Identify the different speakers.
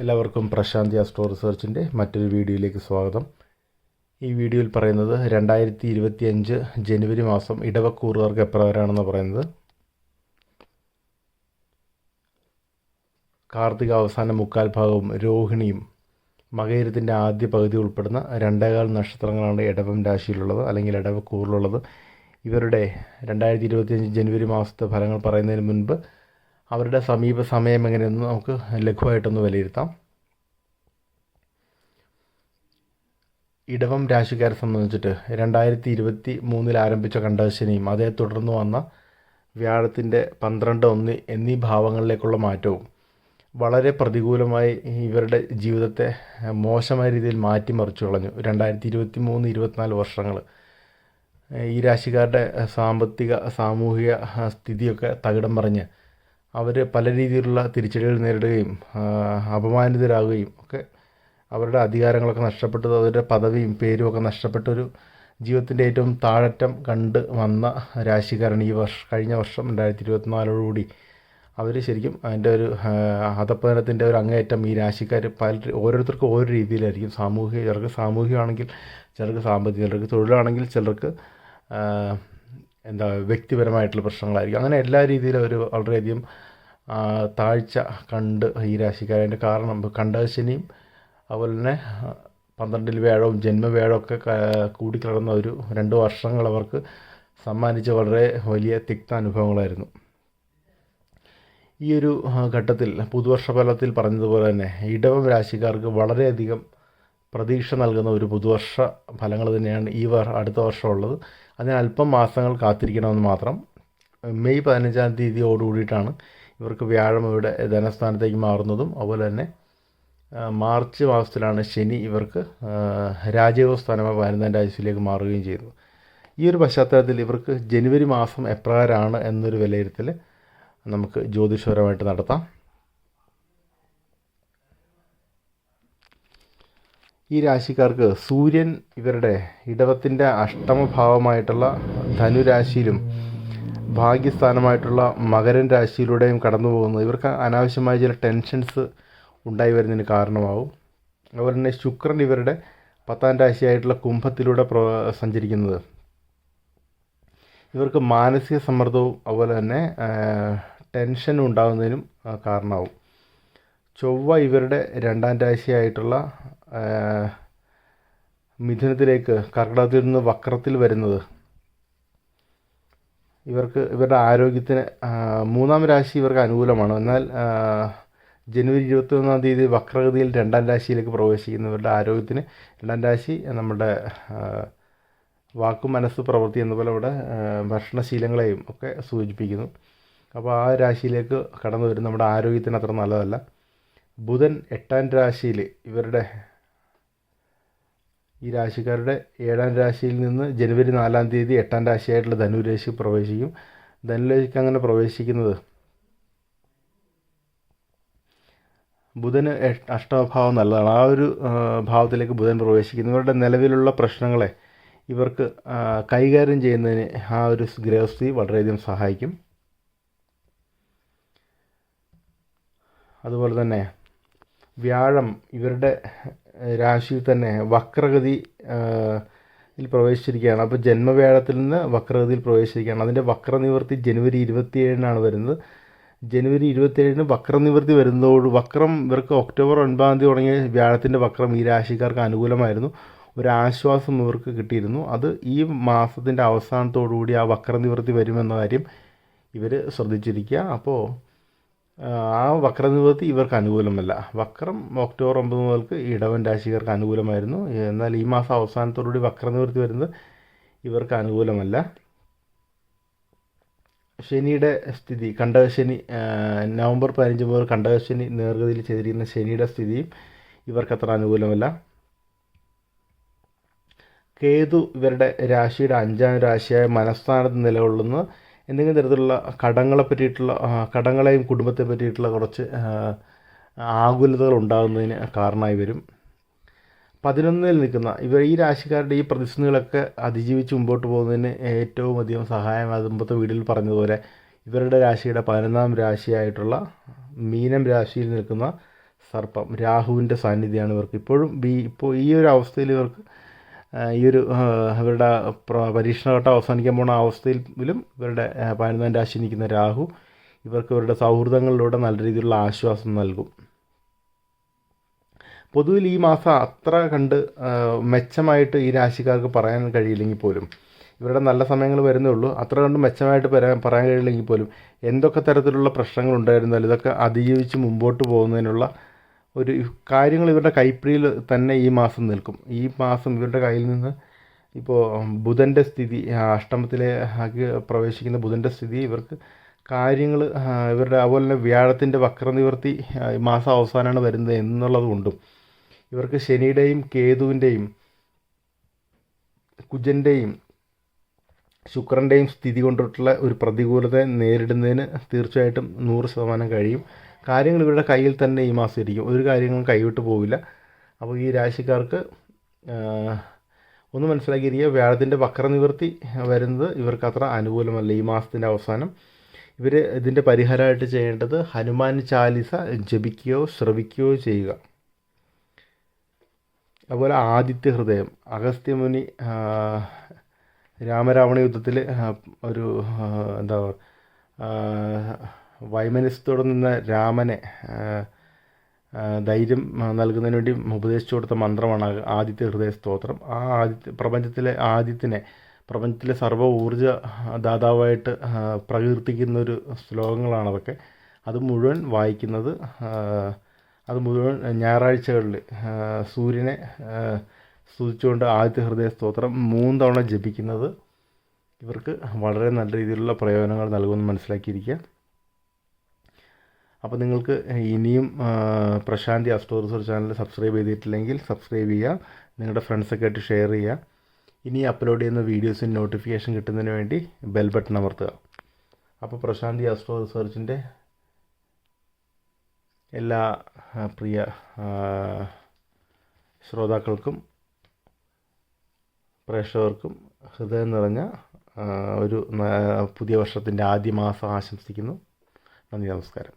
Speaker 1: എല്ലാവർക്കും പ്രശാന്തി അസ്ട്രോ റിസർച്ചിന്റെ മറ്റൊരു വീഡിയോയിലേക്ക് സ്വാഗതം. ഈ വീഡിയോയിൽ പറയുന്നത് രണ്ടായിരത്തി ഇരുപത്തി അഞ്ച് ജനുവരി മാസം ഇടവക്കൂറുകാർക്ക് എപ്രകാരമാണെന്ന് പറയുന്നത്. കാർത്തിക അവസാന മുക്കാൽ ഭാഗവും രോഹിണിയും മകയിരത്തിന്റെ ആദ്യ പകുതി ഉൾപ്പെടുന്ന രണ്ടേകാൽ നക്ഷത്രങ്ങളാണ് ഇടവം രാശിയിലുള്ളത് അല്ലെങ്കിൽ ഇടവക്കൂറിലുള്ളത്. ഇവരുടെ രണ്ടായിരത്തി ഇരുപത്തിയഞ്ച് ജനുവരി മാസത്തെ ഫലങ്ങൾ പറയുന്നതിന് മുൻപ് അവരുടെ സമീപ സമയം എങ്ങനെയെന്ന് നമുക്ക് ലഘുവായിട്ടൊന്ന് വിലയിരുത്താം. ഇടവം രാശിക്കാരെ സംബന്ധിച്ചിട്ട് രണ്ടായിരത്തി ഇരുപത്തി മൂന്നിൽ ആരംഭിച്ച കണ്ടശനിയും അതേ തുടർന്ന് വന്ന വ്യാഴത്തിന്റെ പന്ത്രണ്ട് ഒന്ന് എന്നീ ഭാവങ്ങളിലേക്കുള്ള മാറ്റവും വളരെ പ്രതികൂലമായി ഇവരുടെ ജീവിതത്തെ മോശമായ രീതിയിൽ മാറ്റിമറിച്ചു കളഞ്ഞു. രണ്ടായിരത്തി ഇരുപത്തി മൂന്ന് ഇരുപത്തിനാല് വർഷങ്ങൾ ഈ രാശിക്കാരുടെ സാമ്പത്തിക സാമൂഹിക സ്ഥിതിയൊക്കെ തകിടം പറഞ്ഞ് അവർ പല രീതിയിലുള്ള തിരിച്ചടികൾ നേരിടുകയും അപമാനിതരാകുകയും ഒക്കെ അവരുടെ അധികാരങ്ങളൊക്കെ നഷ്ടപ്പെട്ടു അവരുടെ പദവിയും പേരും ഒക്കെ നഷ്ടപ്പെട്ടൊരു ജീവിതത്തിന്റെ ഏറ്റവും താഴറ്റം കണ്ട് വന്ന രാശിക്കാരാണ് ഈ വർഷം കഴിഞ്ഞ വർഷം രണ്ടായിരത്തി ഇരുപത്തിനാലോടുകൂടി അവർ ശരിക്കും അതിന്റെ ഒരു അധപ്പതനത്തിന്റെ ഒരു അങ്ങേയറ്റം ഈ രാശിക്കാർ പല ഓരോരുത്തർക്കും ഓരോ രീതിയിലായിരിക്കും. സാമൂഹിക ചിലർക്ക് സാമൂഹികമാണെങ്കിൽ ചിലർക്ക് സാമ്പത്തികം ചിലർക്ക് തൊഴിലാണെങ്കിൽ ചിലർക്ക് എന്താ വ്യക്തിപരമായിട്ടുള്ള പ്രശ്നങ്ങളായിരിക്കും. അങ്ങനെ എല്ലാ രീതിയിലും അവർ വളരെയധികം താഴ്ച കണ്ട് ഈ രാശിക്കാരന്റെ കാരണം കണ്ടശനിയും അതുപോലെ തന്നെ പന്ത്രണ്ടിൽ വേഴവും ജന്മവ്യാഴവും ഒക്കെ കൂടിക്കിടന്ന ഒരു രണ്ട് വർഷങ്ങൾ അവർക്ക് സമ്മാനിച്ച വളരെ വലിയ തിക്ത അനുഭവങ്ങളായിരുന്നു. ഈ ഒരു ഘട്ടത്തിൽ പുതുവർഷ ഫലത്തിൽ പറഞ്ഞതുപോലെ തന്നെ ഇടവം രാശിക്കാർക്ക് വളരെയധികം പ്രതീക്ഷ നൽകുന്ന ഒരു പുതുവർഷ ഫലങ്ങൾ തന്നെയാണ് ഈ വർ അടുത്ത വർഷം ഉള്ളത് അതിന് അല്പം മാസങ്ങൾ കാത്തിരിക്കണമെന്ന് മാത്രം. മെയ് പതിനഞ്ചാം തീയതിയോടുകൂടിയിട്ടാണ് ഇവർക്ക് വ്യാഴം ഇവിടെ ധനസ്ഥാനത്തേക്ക് മാറുന്നതും. അതുപോലെ തന്നെ മാർച്ച് മാസത്തിലാണ് ശനി ഇവർക്ക് രാജയോഗ സ്ഥാനമായി പതിനൊന്നാം രാജ്യത്തിലേക്ക് മാറുകയും ചെയ്തു ഈ ഒരു പശ്ചാത്തലത്തിൽ ഇവർക്ക് ജനുവരി മാസം എപ്രകാരമാണ് എന്നൊരു വിലയിരുത്തൽ നമുക്ക് ജ്യോതിഷപരമായിട്ട് നടത്താം. ഈ രാശിക്കാർക്ക് സൂര്യൻ ഇവരുടെ ഇടവത്തിന്റെ അഷ്ടമഭാവമായിട്ടുള്ള ധനുരാശിയിലും ഭാഗ്യസ്ഥാനമായിട്ടുള്ള മകരൻ രാശിയിലൂടെയും കടന്നു പോകുന്നത് ഇവർക്ക് അനാവശ്യമായ ചില ടെൻഷൻസ് ഉണ്ടായി വരുന്നതിന് കാരണമാവും. അതുപോലെ തന്നെ ശുക്രൻ ഇവരുടെ പത്താം രാശിയായിട്ടുള്ള കുംഭത്തിലൂടെ സഞ്ചരിക്കുന്നത്. ഇവർക്ക് മാനസിക സമ്മർദ്ദവും അതുപോലെ തന്നെ ടെൻഷൻ ഉണ്ടാകുന്നതിനും കാരണമാവും. ചൊവ്വ ഇവരുടെ രണ്ടാം രാശിയായിട്ടുള്ള മിഥുനത്തിലേക്ക് കർക്കിടകത്തിൽ നിന്ന് വക്രത്തിൽ വരുന്നത്. ഇവർക്ക് ഇവരുടെ ആരോഗ്യത്തിന് മൂന്നാം രാശി ഇവർക്ക് അനുകൂലമാണ്. എന്നാൽ ജനുവരി ഇരുപത്തി ഒന്നാം തീയതി വക്രഗതിയിൽ രണ്ടാം രാശിയിലേക്ക് പ്രവേശിക്കുന്നവരുടെ ആരോഗ്യത്തിന് രണ്ടാം രാശി നമ്മുടെ വാക്കും മനസ്സ് പ്രവൃത്തി എന്നപോലെ ഇവിടെ ഭക്ഷണശീലങ്ങളെയും ഒക്കെ സൂചിപ്പിക്കുന്നു. അപ്പോൾ ആ രാശിയിലേക്ക് കടന്നു വരും നമ്മുടെ ആരോഗ്യത്തിന് അത്ര നല്ലതല്ല. ബുധൻ എട്ടാം രാശിയിൽ ഇവരുടെ ഈ രാശിക്കാരുടെ ഏഴാം രാശിയിൽ നിന്ന് ജനുവരി നാലാം തീയതി എട്ടാം രാശിയായിട്ടുള്ള ധനുരാശി പ്രവേശിക്കും. ധനുരാശിക്ക് അങ്ങനെ പ്രവേശിക്കുന്നത് ബുധന് അഷ്ടമഭാവം നല്ലതാണ്. ആ ഒരു ഭാവത്തിലേക്ക് ബുധൻ പ്രവേശിക്കുന്നു. ഇവരുടെ നിലവിലുള്ള പ്രശ്നങ്ങളെ ഇവർക്ക് കൈകാര്യം ചെയ്യുന്നതിന് ആ ഒരു ഗ്രഹസ്ഥി വളരെയധികം സഹായിക്കും. അതുപോലെ തന്നെ വ്യാഴം ഇവരുടെ രാശിയിൽ തന്നെ വക്രഗതി യിൽ പ്രവേശിച്ചിരിക്കുകയാണ്. അപ്പോൾ ജന്മവ്യാഴത്തിൽ നിന്ന് വക്രഗതിയിൽ പ്രവേശിച്ചിരിക്കുകയാണ്. അതിന്റെ വക്രനിവൃത്തി ജനുവരി ഇരുപത്തിയേഴിനാണ് വരുന്നത്. ജനുവരി ഇരുപത്തിയേഴിന് വക്രനിവൃത്തി വരുന്നതോട് വക്രം ഇവർക്ക് ഒക്ടോബർ ഒൻപതാം തീയതി തുടങ്ങിയ വ്യാഴത്തിന്റെ വക്രം ഈ രാശിക്കാർക്ക് അനുകൂലമായിരുന്നു. ഒരു ആശ്വാസം ഇവർക്ക് കിട്ടിയിരുന്നു. അത് ഈ മാസത്തിന്റെ അവസാനത്തോടുകൂടി ആ വക്രനിവൃത്തി വരുമെന്ന കാര്യം ഇവർ ശ്രദ്ധിച്ചിരിക്കുക. അപ്പോൾ ആ വക്രനിവൃത്തി ഇവർക്ക് അനുകൂലമല്ല. വക്രം ഒക്ടോബർ ഒമ്പത് മുതൽക്ക് ഇടവൻ രാശിക്കാർക്ക് അനുകൂലമായിരുന്നു. എന്നാൽ ഈ മാസം അവസാനത്തോടുകൂടി വക്രനിവൃത്തി വരുന്നത് ഇവർക്ക് അനുകൂലമല്ല. ശനിയുടെ സ്ഥിതി കണ്ടകശനി നവംബർ പതിനഞ്ച് മുതൽ കണ്ടകശനി നേർഗതിയിൽ ചെയ്തിരിക്കുന്ന ശനിയുടെ സ്ഥിതിയും ഇവർക്കത്ര അനുകൂലമല്ല. കേതു ഇവരുടെ രാശിയുടെ അഞ്ചാം രാശിയായ മനസ്ഥാനത്ത് നിലകൊള്ളുന്ന എന്തെങ്കിലും തരത്തിലുള്ള കടങ്ങളെ പറ്റിയിട്ടുള്ള കടങ്ങളെയും കുടുംബത്തെ പറ്റിയിട്ടുള്ള കുറച്ച് ആകുലതകൾ ഉണ്ടാകുന്നതിന് കാരണമായി വരും. പതിനൊന്നിൽ നിൽക്കുന്ന ഇവർ ഈ രാശിക്കാരുടെ ഈ പ്രതിസന്ധികളൊക്കെ അതിജീവിച്ച് മുമ്പോട്ട് പോകുന്നതിന് ഏറ്റവും അധികം സഹായം മുമ്പത്തെ വീഡിയോയിൽ പറഞ്ഞതുപോലെ ഇവരുടെ രാശിയുടെ പതിനൊന്നാം രാശിയായിട്ടുള്ള മീനം രാശിയിൽ നിൽക്കുന്ന സർപ്പം രാഹുവിന്റെ സാന്നിധ്യമാണ് ഇവർക്ക്. ഇപ്പോഴും ഈ ഇപ്പോൾ ഈ ഒരു അവസ്ഥയിൽ ഇവർക്ക് ഈ ഒരു ഇവരുടെ പരീക്ഷണഘട്ടം അവസാനിക്കാൻ പോകുന്ന അവസ്ഥയിലും ഇവരുടെ പതിനൊന്നാം രാശി നിൽക്കുന്ന രാഹു ഇവർക്ക് ഇവരുടെ സൗഹൃദങ്ങളിലൂടെ നല്ല രീതിയിലുള്ള ആശ്വാസം നൽകും. പൊതുവിൽ ഈ മാസം അത്ര കണ്ട് മെച്ചമായിട്ട് ഈ രാശിക്കാർക്ക് പറയാൻ കഴിയില്ലെങ്കിൽ പോലും ഇവരുടെ നല്ല സമയങ്ങൾ വരുന്നേ ഉള്ളൂ. അത്ര കണ്ട് മെച്ചമായിട്ട് പറയാൻ പറയാൻ കഴിയില്ലെങ്കിൽ പോലും എന്തൊക്കെ തരത്തിലുള്ള പ്രശ്നങ്ങൾ ഉണ്ടായിരുന്നാലും ഇതൊക്കെ അതിജീവിച്ച് മുമ്പോട്ട് പോകുന്നതിനുള്ള ഒരു കാര്യങ്ങൾ ഇവരുടെ കൈപ്പിടിയിൽ തന്നെ ഈ മാസം നിൽക്കും. ഈ മാസം ഇവരുടെ കയ്യിൽ നിന്ന് ഇപ്പോൾ ബുധന്റെ സ്ഥിതി അഷ്ടമത്തിലെ പ്രവേശിക്കുന്ന ബുധന്റെ സ്ഥിതി ഇവർക്ക് കാര്യങ്ങൾ ഇവരുടെ അതുപോലെ തന്നെ വ്യാഴത്തിന്റെ വക്രനിവർത്തി മാസം അവസാനമാണ് വരുന്നത് എന്നുള്ളത് കൊണ്ടും ഇവർക്ക് ശനിയുടെയും കേതുവിന്റെയും കുജന്റെയും ശുക്രന്റെയും സ്ഥിതി കൊണ്ടിട്ടുള്ള ഒരു പ്രതികൂലത നേരിടുന്നതിന് തീർച്ചയായിട്ടും നൂറ് ശതമാനം കഴിയും. കാര്യങ്ങൾ ഇവരുടെ കയ്യിൽ തന്നെ ഈ മാസം ഇരിക്കും. ഒരു കാര്യങ്ങളും കൈവിട്ട് പോവില്ല. അപ്പോൾ ഈ രാശിക്കാർക്ക് ഒന്ന് മനസ്സിലാക്കിയിരിക്കുക വ്യാഴത്തിന്റെ വക്രനിവൃത്തി വരുന്നത് ഇവർക്ക് അത്ര അനുകൂലമല്ല ഈ മാസത്തിന്റെ അവസാനം. ഇവർ ഇതിന്റെ പരിഹാരമായിട്ട് ചെയ്യേണ്ടത് ഹനുമാൻ ചാലിസ ജപിക്കുകയോ ശ്രവിക്കുകയോ ചെയ്യുക. അതുപോലെ ആദിത്യ ഹൃദയം അഗസ്ത്യമുനി രാമരാവണ യുദ്ധത്തിൽ ഒരു എന്താ വൈമനസ്യത്തോടെ നിന്ന രാമനെ ധൈര്യം നൽകുന്നതിന് വേണ്ടി ഉപദേശിച്ചു കൊടുത്ത മന്ത്രമാണ് ആദിത്യ ഹൃദയ സ്തോത്രം. ആ ആദിത്യ പ്രപഞ്ചത്തിലെ ആദിത്യനെ പ്രപഞ്ചത്തിലെ സർവ ഊർജ ദാതാവായിട്ട് പ്രകീർത്തിക്കുന്ന ഒരു ശ്ലോകങ്ങളാണ് അതൊക്കെ. അത് മുഴുവൻ വായിക്കുന്നത് അത് മുഴുവൻ ഞായറാഴ്ചകളിൽ സൂര്യനെ സ്തുതിച്ചുകൊണ്ട് ആദിത്യ ഹൃദയ സ്തോത്രം മൂന്ന് തവണ ജപിക്കുന്നത്. ഇവർക്ക് വളരെ നല്ല രീതിയിലുള്ള പ്രയോജനങ്ങൾ നൽകുമെന്ന് മനസ്സിലാക്കിയിരിക്കുക അപ്പോൾ നിങ്ങൾക്ക് ഇനിയും Prashanti astro research channel subscribe ചെയ്തിട്ടില്ലെങ്കിൽ സബ്സ്ക്രൈബ് ചെയ്യുക നിങ്ങളുടെ ഫ്രണ്ട്സൊക്കെ ആയിട്ട് ഷെയർ ചെയ്യുക. ഇനി അപ്ലോഡ് ചെയ്യുന്ന വീഡിയോസിന് നോട്ടിഫിക്കേഷൻ കിട്ടുന്നതിന് വേണ്ടി ബെൽ ബട്ടൺ അമർത്തുക. അപ്പോൾ പ്രശാന്തി അസ്ട്രോ റിസർച്ചിന്റെ എല്ലാ പ്രിയ ശ്രോതാക്കൾക്കും പ്രേക്ഷകർക്കും ഹൃദയം നിറഞ്ഞ ഒരു പുതിയ വർഷത്തിന്റെ ആദ്യ മാസം ആശംസിക്കുന്നു. നന്ദി നമസ്കാരം.